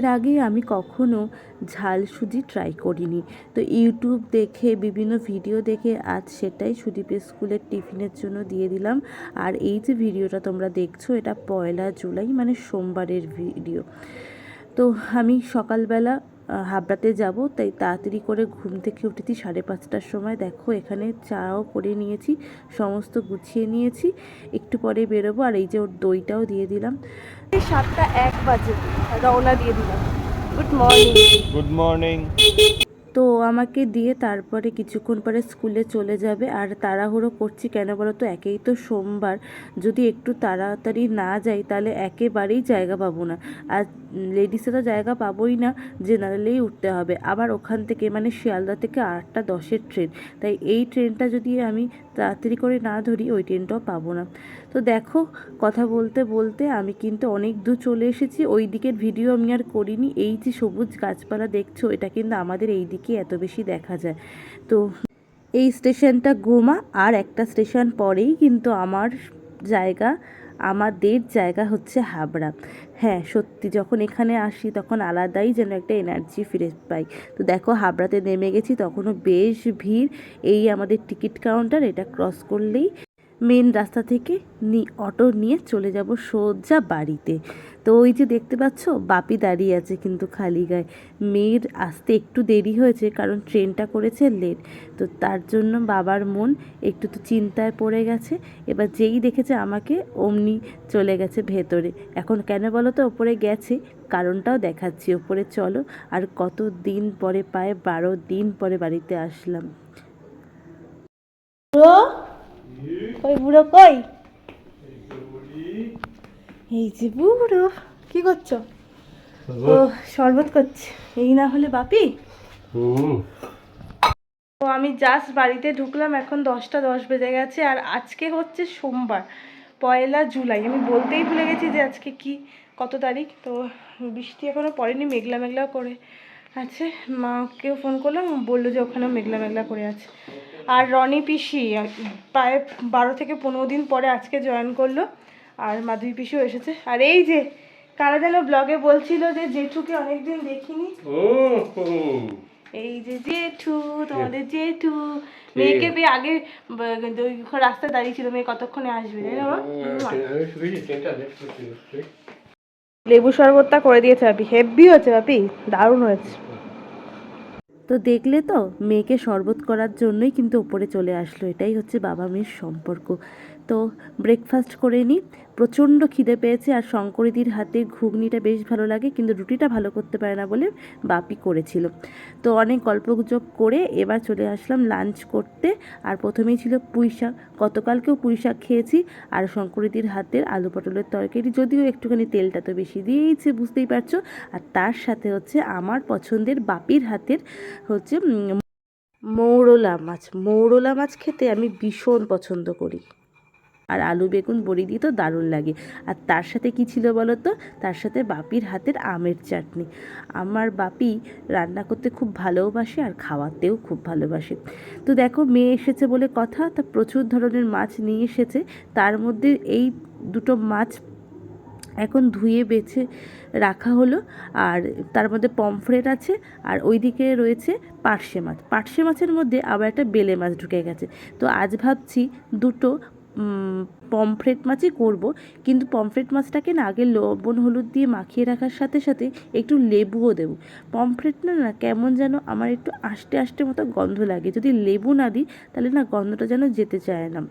এর আগে আমি কখনো ঝাল সুজি ট্রাই করিনি। তো ইউটিউব দেখে, বিভিন্ন ভিডিও দেখে আজ সেটাই সুদীপের স্কুলের টিফিনের জন্য দিয়ে দিলাম। আর এই যে ভিডিওটা তোমরা দেখছ, এটা পয়লা জুলাই মানে সোমবারের ভিডিও তো আমি সকালবেলা হাবড়াতে যাব। তাই তাড়াতাড়ি করে ঘুম থেকে উঠেছি সাড়ে পাঁচটার সময়। দেখো, এখানে চাও করে নিয়েছি, সমস্ত গুছিয়ে নিয়েছি। একটু পরে বেরোবো। আর এই যে ওর দইটাও দিয়ে দিলাম। সাতটা এক বাজে। রওনা দিয়ে দিলাম। গুড মর্নিং গুড মর্নিং তো আমাকে দিয়ে তারপরে কিছুক্ষণ পরে স্কুলে চলে যাবে। আর তাড়াহুড়ো করছি কেন বলো তো? একেই তো সোমবার। যদি একটু তাড়াতাড়ি না যাই তাহলে একেবারেই জায়গা পাবো না। আর লেডিসে তো জায়গা পাবোই না জেনারেলেই উঠতে হবে। আবার ওখান থেকে মানে শিয়ালদা থেকে আটটা দশের ট্রেন তাই এই ট্রেনটা যদি আমি তাড়াতাড়ি করে না ধরি, ওই ট্রেনটাও পাবো না। তো দেখো, কথা বলতে বলতে আমি কিন্তু অনেক দূর চলে এসেছি, ওই দিকের ভিডিও আমি আর করিনি। এই যে সবুজ গাছপালা দেখছ, এটা কিন্তু আমাদের এই দিকে এত বেশি দেখা যায়। তো এই স্টেশনটা গোমা, আর একটা স্টেশন পরেই কিন্তু আমার জায়গা আমাদের জায়গা হচ্ছে হাবড়া। হ্যাঁ সত্যি যখন এখানে আসি তখন আলাদাই যেন একটা এনার্জি ফিরে পাই। তো দেখো হাবড়াতে নেমে গেছি তখনও বেশ ভিড়। এই আমাদের টিকিট কাউন্টার এটা ক্রস করলেই মেন রাস্তা থেকে নি, অটো নিয়ে চলে যাব সোজা বাড়িতে। তো ওই যে দেখতে পাচ্ছ, বাপি দাঁড়িয়ে আছে কিন্তু খালি গায়ে। মেয়ের আসতে একটু দেরি হয়েছে কারণ ট্রেনটা করেছে লেট। তো তার জন্য বাবার মন একটু তো চিন্তায় পড়ে গেছে। এবার যেই দেখেছে আমাকে, অমনি চলে গেছে ভেতরে। এখন কেন বলো তো ওপরে গেছে, কারণটাও দেখাচ্ছি। ওপরে চলো, আর কত দিন পরে পায়, বারো দিন পরে বাড়িতে আসলাম। কই বুড়ো কই? এই যে বুড়ো কি করছ? ও শরবত করছে। এই না হলে বাপি? তো আমি জাস্ট বাড়িতে ঢুকলাম এখন দশটা দশ বেজে গেছে আর আজকে হচ্ছে সোমবার পয়লা জুলাই। আমি বলতেই ভুলে গেছি যে আজকে কি কত তারিখ? তো বৃষ্টি এখনও পড়েনি মেঘলা মেঘলা করে আছে। মাকেও ফোন করলাম বলল যে ওখানেও মেঘলা মেঘলা করে আছে। আর রনি পিসি প্রায় বারো থেকে পনেরো দিন পরে আজকে জয়েন করল আর মাধুরী পিসিও এসেছে। আর এই যে কারা যেন ব্লগে বলছিল যে জেঠুকে অনেকদিন দেখিনি। এই যে জেঠু তোমাদের জেঠু মেয়েকে পেয়ে আগে রাস্তায় দাঁড়িয়ে ছিল মেয়ে কতক্ষণে আসবে লেবু শরবতটা করে দিয়েছে বাপি হেভি হয়েছে বাপি দারুণ হয়েছে। তো দেখলে তো, মেয়েকে শরবত করার জন্যই কিন্তু ওপরে চলে আসলো। এটাই হচ্ছে বাবা মেয়ের সম্পর্ক। তো ব্রেকফাস্ট করে নিই। প্রচণ্ড খিদে পেয়েছে আর শঙ্করীদির হাতে ঘুগনিটা বেশ ভালো লাগে, কিন্তু রুটিটা ভালো করতে পারে না বলে বাপি করেছিল। তো অনেক গল্পগুজব করে এবার চলে আসলাম লাঞ্চ করতে আর প্রথমেই ছিল পুঁই শাক। গতকালকেও পুঁই শাক খেয়েছি আর শঙ্করীদির হাতের আলু পটলের তরকারি, যদিও একটুখানি তেলটা তো বেশি দিয়েইছে, বুঝতেই পারছ। আর তার সাথে হচ্ছে আমার পছন্দের বাপির হাতের হচ্ছে মৌরলা মাছ। মৌরলা মাছ খেতে আমি ভীষণ পছন্দ করি। আর আলু, বেগুন, বড়ি দিয়ে তো দারুণ লাগে। আর তার সাথে কি ছিল বলো তো? তার সাথে বাপির হাতের আমের চাটনি। আমার বাপি রান্না করতে খুব ভালোবাসে আর খাওয়াতেও খুব ভালোবাসে। তো দেখো, মেয়ে এসেছে বলে কথা, তা প্রচুর ধরনের মাছ নিয়ে এসেছে। তার মধ্যে এই দুটো মাছ এখন ধুয়ে বেছে রাখা হলো। আর তার মধ্যে পমফ্রেট আছে, আর ওইদিকে রয়েছে পার্শে মাছ। পার্শে মাছের মধ্যে আবার একটা বেলে মাছ ঢুকে গেছে। তো আজ ভাবছি দুটো পমফ্রেট মাছই করব। কিন্তু পমফ্রেট মাছটাকে না, আগে লবণ, হলুদ দিয়ে মাখিয়ে রাখার সাথে সাথে একটু লেবুও দেবো। পমফ্রেট না না, কেমন যেন আমার একটু আষ্টে আষ্টে মতো গন্ধ লাগে। যদি লেবু না দিই, তাহলে না গন্ধটা যেন যেতে চায় না।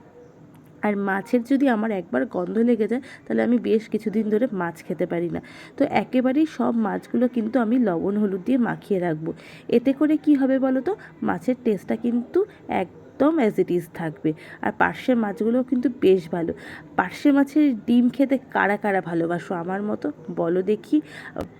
আর মাছের যদি আমার একবার গন্ধ লেগে যায়, তাহলে আমি বেশ কিছুদিন ধরে মাছ খেতে পারি না। তো একেবারেই সব মাছগুলো কিন্তু আমি লবণ, হলুদ দিয়ে মাখিয়ে রাখব। এতে করে কি হবে বলো তো? মাছের টেস্টটা কিন্তু একদম অ্যাজ ইট ইজ থাকবে। আর পার্শে মাছগুলোও কিন্তু বেশ ভালো। পার্শে মাছের ডিম খেতে কারা কারা ভালোবাসো আমার মতো? বলো দেখি।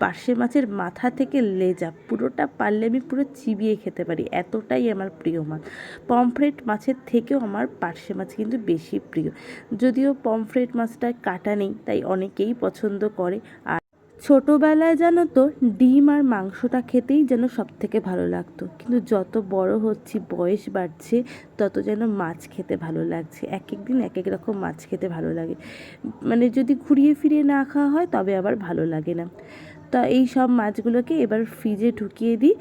পার্শে মাছের মাথা থেকে লেজা, পুরোটা পারলে আমি পুরো চিবিয়ে খেতে পারি। এতটাই আমার প্রিয় মাছ। পমফ্রেট মাছের থেকেও আমার পার্শে মাছ কিন্তু বেশি প্রিয়। যদিও পমফ্রেট মাছটা কাটা নেই, তাই অনেকেই পছন্দ করে। আর ছোটোবেলায় জানো তো, ডিম আর মাংসটা খেতেই যেন সব থেকে ভালো লাগতো। কিন্তু যত বড় হচ্ছি, বয়স বাড়ছে, তত যেন মাছ খেতে ভালো লাগছে। এক এক দিন এক এক রকম মাছ খেতে ভালো লাগে। মানে যদি ঘুরিয়ে ফিরিয়ে না খাওয়া হয়, তবে আবার ভালো লাগে না। তা এই সব মাছগুলোকে এবার ফ্রিজে ঢুকিয়ে দিই।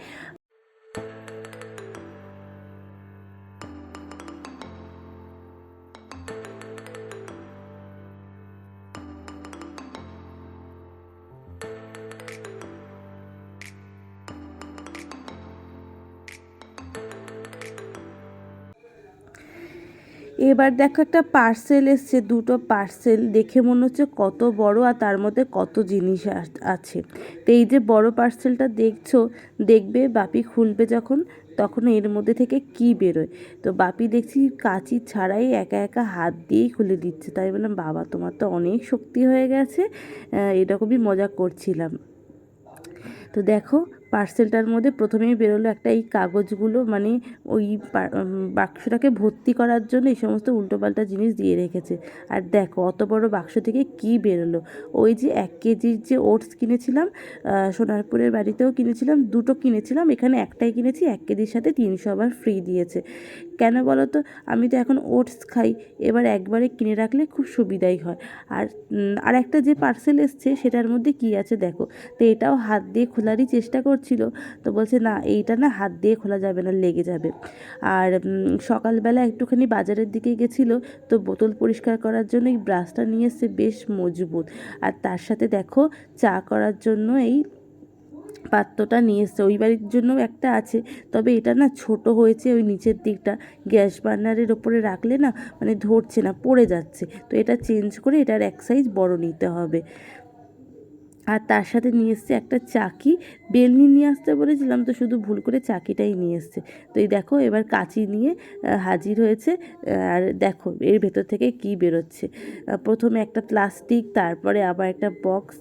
এবার দেখো একটা পার্সেল এসছে, দুটো পার্সেল দেখে মনে হচ্ছে কত বড় আর তার মধ্যে কত জিনিস আছে। তো এই যে বড় পার্সেলটা দেখছ, দেখবে বাপি খুলবে যখন, তখন এর মধ্যে থেকে কি বেরোয়? তো বাপি দেখছি কাঁচি ছাড়াই একা একা হাত দিয়েই খুলে দিচ্ছে। তাই বললাম, বাবা, তোমার তো অনেক শক্তি হয়ে গেছে। এরকমই মজা করছিলাম। তো দেখো পার্সেলটার মধ্যে প্রথমেই বেরোলো একটা এই কাগজগুলো মানে ওই বাক্সটাকে ভর্তি করার জন্য এই সমস্ত উল্টোপাল্টা জিনিস দিয়ে রেখেছে। আর দেখো অত বড় বাক্স থেকে কি বেরোলো? ওই যে এক কেজির যে ওটস কিনেছিলাম সোনারপুরের বাড়িতেও কিনেছিলাম, দুটো কিনেছিলাম, এখানে একটাই কিনেছি, এক কেজির সাথে তিনশো আবার ফ্রি দিয়েছে। কেন বলো তো? আমি তো এখন ওটস খাই। এবার একবারে কিনে রাখলে খুব সুবিধাই হয়। আর আর একটা যে পার্সেল এসছে সেটার মধ্যে কি আছে দেখো। তো এটাও হাত দিয়ে খোলারই চেষ্টা করছিল। তো বলছে, না, এইটা না হাত দিয়ে খোলা যাবে না, লেগে যাবে। আর সকালবেলা একটুখানি বাজারের দিকে গেছিল। তো বোতল পরিষ্কার করার জন্য এই ব্রাশটা নিয়ে এসছে, বেশ মজবুত। আর তার সাথে দেখো, চা করার জন্য এই পাত্রটা নিয়ে এসছে। ওই বাড়ির জন্য একটা আছে, তবে এটা না ছোট হয়েছে, ওই নিচের দিকটা। গ্যাস বার্নারের ওপরে রাখলে না মানে ধরছে না, পড়ে যাচ্ছে। তো এটা চেঞ্জ করে এটার এক সাইজ বড় নিতে হবে। আর তার সাথে নিয়ে এসছে একটা চাকি। বেলনি নিয়ে আসতে বলেছিলাম তো শুধু ভুল করে চাকিটাই নিয়ে এসছে। তো এই দেখো, এবার কাঁচি নিয়ে হাজির হয়েছে। আর দেখো, এর ভেতর থেকে কি বেরোচ্ছে। প্রথমে একটা প্লাস্টিক, তারপরে আবার একটা বক্স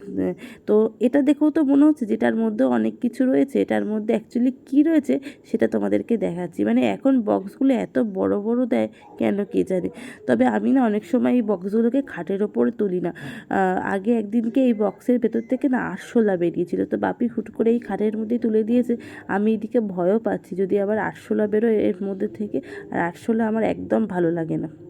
তো এটা দেখেও তো মনে হচ্ছে যেটার মধ্যে অনেক কিছু রয়েছে, এটার মধ্যে অ্যাকচুয়ালি কী রয়েছে সেটা তোমাদেরকে দেখাচ্ছি। মানে এখন বক্সগুলো এত বড় বড় দেয়, কেন কে জানে? তবে আমি না অনেক সময় এই বক্সগুলোকে খাটের ওপর তুলি না। আগে একদিনকে এই বক্সের ভেতর থেকে না আরশোলা বেরিয়েছিল। তো বাপি হুট করে এই খাটের মধ্যেই তুলে দিয়েছে। আমি এদিকে ভয়ও পাচ্ছি যদি আবার আরশোলা বেরোয় এর মধ্যে থেকে। আর আরশোলা আমার একদম ভালো লাগে না।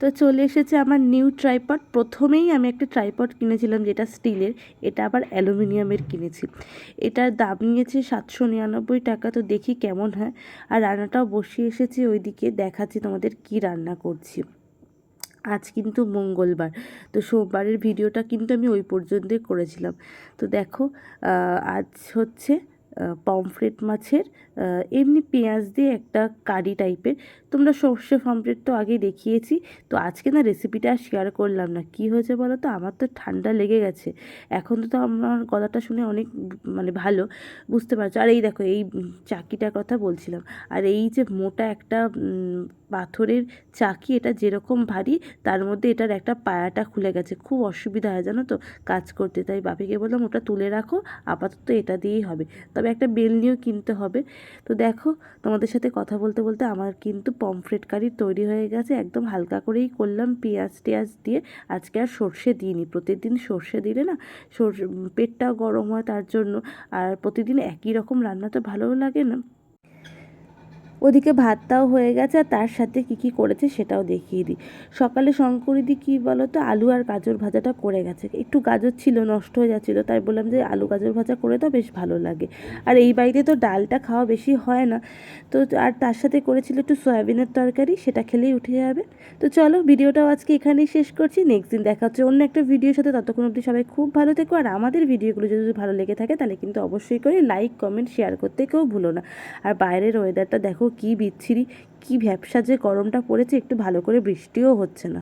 তো চলে এসেছে আমার নিউ ট্রাইপড। প্রথমেই আমি একটা ট্রাইপড কিনেছিলাম যেটা স্টিলের, এটা আবার অ্যালুমিনিয়ামের কিনেছি। এটার দাম নিয়েছে সাতশো নিরানব্বই টাকা, তো দেখি কেমন হয়। আর রান্নাটাও বসিয়ে এসেছি ওইদিকে, দেখাচ্ছি তোমাদের কি রান্না করছি। আজ কিন্তু মঙ্গলবার, তো সোমবারের ভিডিওটা কিন্তু আমি ওই পর্যন্তই করেছিলাম। তো দেখো আজ হচ্ছে পমফ্রেট মাছের এমনি পেঁয়াজ দিয়ে একটা কারি টাইপের তোমরা সর্ষে পমফ্রেট তো আগে দেখিয়েছি। তো আজকে না রেসিপিটা শেয়ার করলাম না। কি হয়েছে বলো তো? আমার তো ঠান্ডা লেগে গেছে। এখন তো আমার গলাটা শুনে অনেক মানে ভালো। বুঝতে পারছ? আর এই দেখো, এই চাকিটার কথা বলছিলাম। আর এই যে মোটা একটা পাথরের চাকি, এটা যেরকম ভারী, তার মধ্যে এটার একটা পায়াটা খুলে গেছে। খুব অসুবিধা হয়, জানো তো, কাজ করতে। তাই বাপিকে বললাম, ওটা তুলে রাখো, আপাতত এটা দিয়েই হবে। তবে একটা বেলনিও কিনতে হবে। তো দেখো, তোমাদের সাথে কথা বলতে বলতে আমার কিন্তু পমফ্রেট কারি তৈরি হয়ে গেছে। একদম হালকা করেই করলাম পেঁয়াজ টেয়াজ দিয়ে। আজকে আর সর্ষে দিইনি। প্রতিদিন সর্ষে দিলে না সর্ষে পেটটাও গরম হয় তার জন্য। আর প্রতিদিন একই রকম রান্না তো ভালোও লাগে না। ওদিকে ভাতটাও হয়ে গেছে আর তার সাথে কি কি করেছে সেটাও দেখিয়ে দিই। সকালে শঙ্করিদি কি বলো তো আলু আর গাজর ভাজাটা করে গেছে। একটু গাজর ছিল, নষ্ট হয়ে যাচ্ছিল, তাই বললাম যে আলু গাজর ভাজা করে দাও, বেশ ভালো লাগে। আর এই বাড়িতে তো ডালটা খাওয়া বেশি হয় না। তো আর তার সাথে করেছিল একটু সয়াবিনের তরকারি, সেটা খেলেই উঠে যাবে। তো চলো ভিডিওটাও আজকে এখানেই শেষ করছি। নেক্সট দিন দেখা হচ্ছে অন্য একটা ভিডিওর সাথে। ততক্ষণ অবধি সবাই খুব ভালো থেকো। আর আমাদের ভিডিওগুলো যদি ভালো লেগে থাকে, তাহলে কিন্তু অবশ্যই করে লাইক, কমেন্ট, শেয়ার করতে কেউ ভুলো না। আর বাইরের ওয়েদারটা দেখো কি বিচ্ছিরি কি ভ্যাপসা যে গরমটা পড়েছে একটু ভালো করে বৃষ্টিও হচ্ছে না।